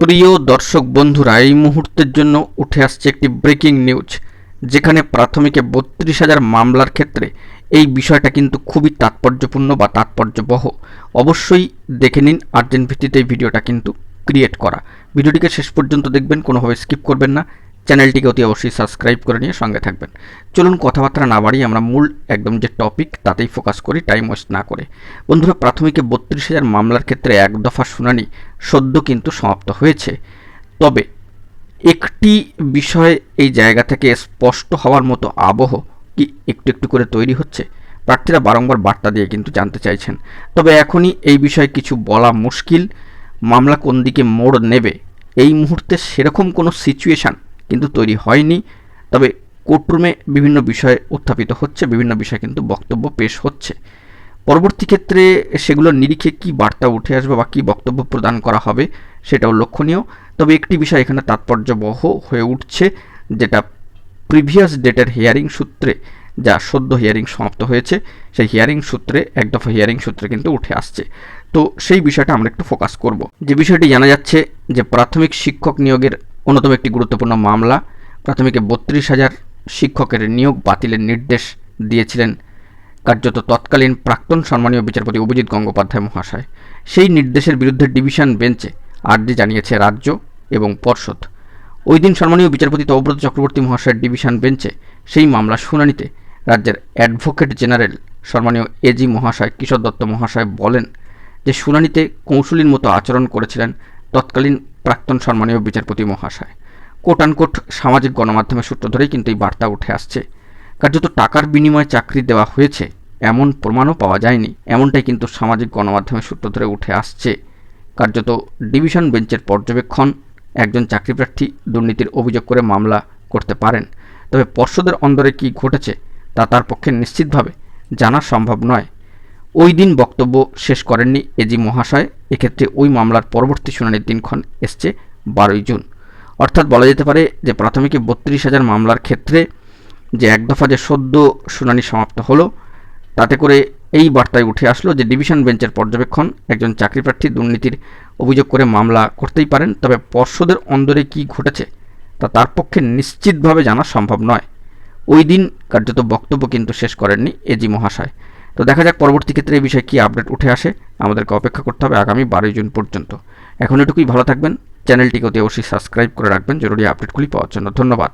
প্রিয় দর্শক বন্ধুরা, এই মুহূর্তের জন্য উঠে আসছে একটি ব্রেকিং নিউজ যেখানে প্রাথমিকে বত্রিশ হাজার মামলার ক্ষেত্রে এই বিষয়টা কিন্তু খুবই তাৎপর্যপূর্ণ বা তাৎপর্যবহ। অবশ্যই দেখে নিন আর্জেন্ট ভিত্তিতে এই ভিডিওটা কিন্তু ক্রিয়েট করা। ভিডিওটিকে শেষ পর্যন্ত দেখবেন, কোনোভাবে স্কিপ করবেন না। চ্যানেলটিকে অতি অবশ্যই সাবস্ক্রাইব করে নিয়ে সঙ্গে থাকবেন। চলুন কথাবার্তা না বাড়িয়ে আমরা মূল একদম যে টপিক তাতেই ফোকাস করি টাইম ওয়েস্ট না করে। বন্ধুরা, প্রাথমিকে বত্রিশ হাজার মামলার ক্ষেত্রে এক দফা শুনানি সদ্য কিন্তু সমাপ্ত হয়েছে। তবে একটি বিষয় এই জায়গা থেকে স্পষ্ট হওয়ার মতো আবহ কি একটু একটু করে তৈরি হচ্ছে? প্রার্থীরা বারংবার বার্তা দিয়ে কিন্তু জানতে চাইছেন। তবে এখনই এই বিষয়ে কিছু বলা মুশকিল। মামলা কোন দিকে মোড় নেবে? এই মুহূর্তে সেরকম কোনো সিচুয়েশান কিন্তু তৈরি হয়নি। তবে কোর্টরুমে বিভিন্ন বিষয় উত্থাপিত হচ্ছে, বিভিন্ন বিষয়ে কিন্তু বক্তব্য পেশ হচ্ছে। পরবর্তী ক্ষেত্রে সেগুলোর নিরিখে কি বার্তা উঠে আসবে বা কী বক্তব্য প্রদান করা হবে সেটাও লক্ষণীয়। তবে একটি বিষয় এখানে তাৎপর্যবহ হয়ে উঠছে, যেটা প্রিভিয়াস ডেটের হিয়ারিং সূত্রে, যা সদ্য হিয়ারিং সমাপ্ত হয়েছে, সেই হিয়ারিং সূত্রে, এক দফা হিয়ারিং সূত্রে কিন্তু উঠে আসছে। তো সেই বিষয়টা আমরা একটু ফোকাস করব। যে বিষয়টি জানা যাচ্ছে যে প্রাথমিক শিক্ষক নিয়োগের অন্যতম একটি গুরুত্বপূর্ণ মামলা, প্রাথমিকে বত্রিশ হাজার শিক্ষকের নিয়োগ বাতিলের নির্দেশ দিয়েছিলেন কার্যত তৎকালীন প্রাক্তন সম্মানীয় বিচারপতি অভিজিৎ গঙ্গোপাধ্যায় মহাশয়। সেই নির্দেশের বিরুদ্ধে ডিভিশন বেঞ্চে আর্জি জানিয়েছে রাজ্য এবং পর্ষদ। ওই দিন সম্মানীয় বিচারপতি তবব্রত চক্রবর্তী মহাশয়ের ডিভিশন বেঞ্চে সেই মামলা শুনানিতে রাজ্যের অ্যাডভোকেট জেনারেল সম্মানীয় এজি মহাশয়, কিশোর দত্ত মহাশয় বলেন যে, শুনানিতে কৌশলীর মতো আচরণ করেছিলেন তৎকালীন প্রাক্তন সম্মানীয় বিচারপতি মহাশয়। কোট আনকোট সামাজিক গণমাধ্যমের সূত্র ধরেই কিন্তু এই বার্তা উঠে আসছে। কার্যত টাকার বিনিময়ে চাকরি দেওয়া হয়েছে, এমন প্রমাণও পাওয়া যায়নি। এমনটাই কিন্তু সামাজিক গণমাধ্যমের সূত্র ধরে উঠে আসছে। কার্যত ডিভিশন বেঞ্চের পর্যবেক্ষণ, একজন চাকরিপ্রার্থী দুর্নীতির অভিযোগ করে মামলা করতে পারেন। তবে পর্ষদের অন্দরে কি ঘটেছে, তা তার পক্ষে নিশ্চিতভাবে জানা সম্ভব নয়। ওই দিন বক্তব্য শেষ করেননি এজি মহাশয়। এক্ষেত্রে ওই মামলার পরবর্তী শুনানির দিনক্ষণ এসছে বারোই জুন। অর্থাৎ বলা যেতে পারে যে প্রাথমিকে বত্রিশ হাজার মামলার ক্ষেত্রে যে এক দফা যে সদ্য শুনানি সমাপ্ত হলো, তাতে করে এই বার্তায় উঠে আসলো যে ডিভিশন বেঞ্চের পর্যবেক্ষণ একজন চাকরিপ্রার্থী দুর্নীতির অভিযোগ করে মামলা করতেই পারেন, তবে পর্ষদের অন্দরে কি ঘটেছে তা তার পক্ষে নিশ্চিতভাবে জানা সম্ভব নয়। ওই দিন কার্যত বক্তব্য কিন্তু শেষ করেননি এজি মহাশয়। তো দেখা যাক পরবর্তী ক্ষেত্রে এই বিষয়ে কী আপডেট উঠে আসে। আমাদেরকে অপেক্ষা করতে হবে আগামী বারোই জুন পর্যন্ত। এখন এটুকুই, ভালো থাকবেন। চ্যানেলটিকে অতি অবশ্যই সাবস্ক্রাইব করে রাখবেন। জরুরি আপডেটগুলি পাওয়ার জন্য ধন্যবাদ।